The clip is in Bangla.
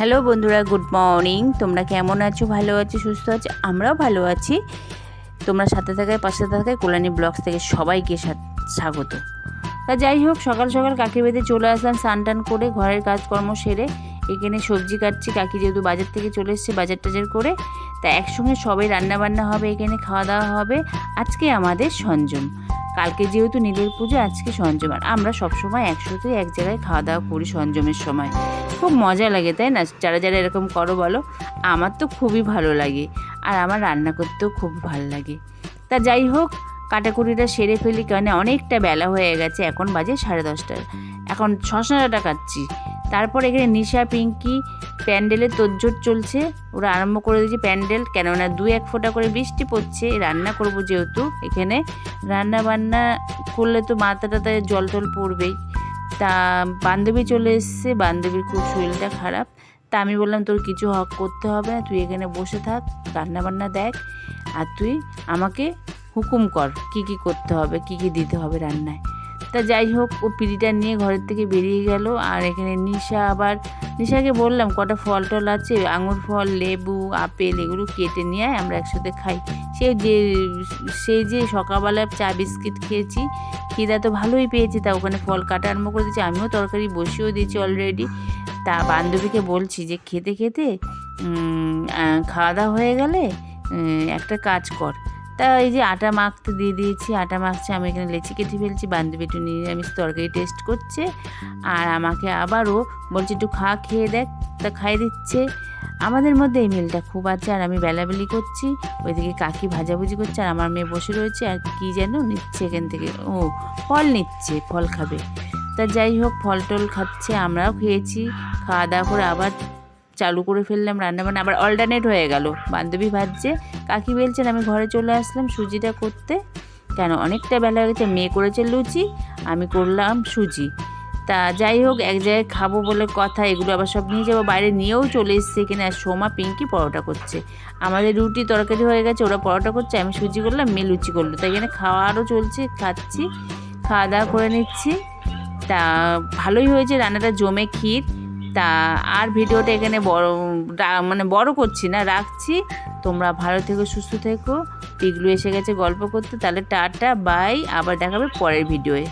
হ্যালো বন্ধুরা, গুড মর্নিং। তোমরা কেমন আছো? ভালো আছো? সুস্থ আছো? আমরাও ভালো আছি। তোমরা সাথে থাকায়, পাশে থাকায় কল্যাণী ব্লগস থেকে সবাইকে স্বাগত। তা যাই হোক, সকাল সকাল কাকি বেঁধে চলে আসলাম স্নান টান করে, ঘরের কাজকর্ম সেরে এখানে সবজি কাটছি। কাকি যেহেতু বাজার থেকে চলে এসছে বাজার টাজার করে, তা একসঙ্গে সবাই রান্না বান্না হবে, এখানে খাওয়া দাওয়া হবে। আজকে আমাদের সঞ্জম কালকে যেহেতু নীলের পুজো, আজকে সঞ্জম আর আমরা সবসময় একসাথে এক জায়গায় খাওয়া দাওয়া করি সঞ্জমের সময়। খুব মজা লাগে, তাই না? যারা যারা এরকম করো বলো, আমার তো খুবই ভালো লাগে আর আমার রান্না করতেও খুব ভালো লাগে। তা যাই হোক কাটাকুটিটা সেরে ফেলি কারণ অনেকটা বেলা হয়ে গেছে, এখন বাজে সাড়ে দশটার এখন শশাটা কাটছি। তারপর এখানে নিশা, পিঙ্কি প্যান্ডেলের তোজ্জোর চলছে। ওরা আরম্ভ করে দিয়েছে প্যান্ডেল, কেননা দু এক ফোঁটা করে বৃষ্টি পড়ছে। রান্না করব যেহেতু এখানে। রান্না বান্না করলে তো মাথা টাথায় জল টল পড়বেই। তা বান্ধবী চলে এসছে, বান্ধবীর খুব শরীরটা খারাপ। তা আমি বললাম, তোর কিছু হক করতে হবে না, তুই এখানে বসে থাক রান্না বান্না দেখ, আর তুই আমাকে হুকুম কর, কি কি করতে হবে, কি কি দিতে হবে রান্নায়। তা যাই হোক, ও পিড়িটা নিয়ে ঘরের থেকে বেরিয়ে গেল। আর এখানে নিশা আবার, নিশাকে বললাম, কটা ফল টল আছে? আঙুর ফল, লেবু, আপেল এগুলো কেটে নিয়ে আমরা একসাথে খাই। সে যে সেই যে সকালবেলা চা বিস্কিট খেয়েছি, খিদা তো ভালোই পেয়েছি। তা ওখানে ফল কাটা আরম্ভ করে দিয়েছি। আমিও তরকারি বসিয়েও দিয়েছি অলরেডি তা বান্ধবীকে বলছি যে, খেতে খেতে খাওয়া দাওয়া হয়ে গেলে একটা কাজ কর। তা এই যে আটা মাখতে দিয়ে দিয়েছি, আটা মাখছে, আমি এখানে লেচি কেটে ফেলছি, বান্ধবী একটু নিরামিষ তরকারি টেস্ট করছে। আর আমাকে আবারও বলছে, একটু খা, খেয়ে দেখ। তা খাইয়ে দিচ্ছে। আমাদের মধ্যে এই মিলটা খুব আছে, আর আমি বেলাবেলি করছি। ওইদিকে কাকি ভাজাভুজি করছে, আর আমার মেয়ে বসে রয়েছে, আর কি যেন নিচ্ছে এখান থেকে। ও, ফল নিচ্ছে, ফল খাবে। তা যাই হোক ফল টল খাচ্ছে, আমরাও খেয়েছি। খাওয়া দাওয়া করে আবার চালু করে ফেললাম রান্নাবান্না আবার অল্টারনেট হয়ে গেল। বান্ধবী ভাজছে কাকি বেলছেন, আমি ঘরে চলে আসলাম সুজিটা করতে। কেন? অনেকটা বেলা হয়ে গেছে, মেয়ে করেছে লুচি, আমি করলাম সুজি। তা যাই হোক, এক জায়গায় খাব বলে কথা, এগুলো আবার সব নিয়ে যাব, বাইরে নিয়েও চলে এসছে এখানে, আর সোমা পিঙ্কি পরোটা করছে। আমাদের রুটি তরকারি হয়ে গেছে, ওরা পরোটা করছে, আমি সুজি করলাম, মেয়ে লুচি করল। তাই এখানে খাওয়া আরও চলছে, খাচ্ছি, খাওয়া দাওয়া করে নিচ্ছি। তা ভালোই হয়েছে, রান্নাটা জমে ক্ষীর। তা আর ভিডিওটা এখানে বড় মানে বড় করছি না, রাখছি। তোমরা ভালো থেকো, সুস্থ থেকো। পিগলু এসে গেছে গল্প করতে। তাহলে টাটা, বাই। আবার দেখাবে পরের ভিডিওয়ে।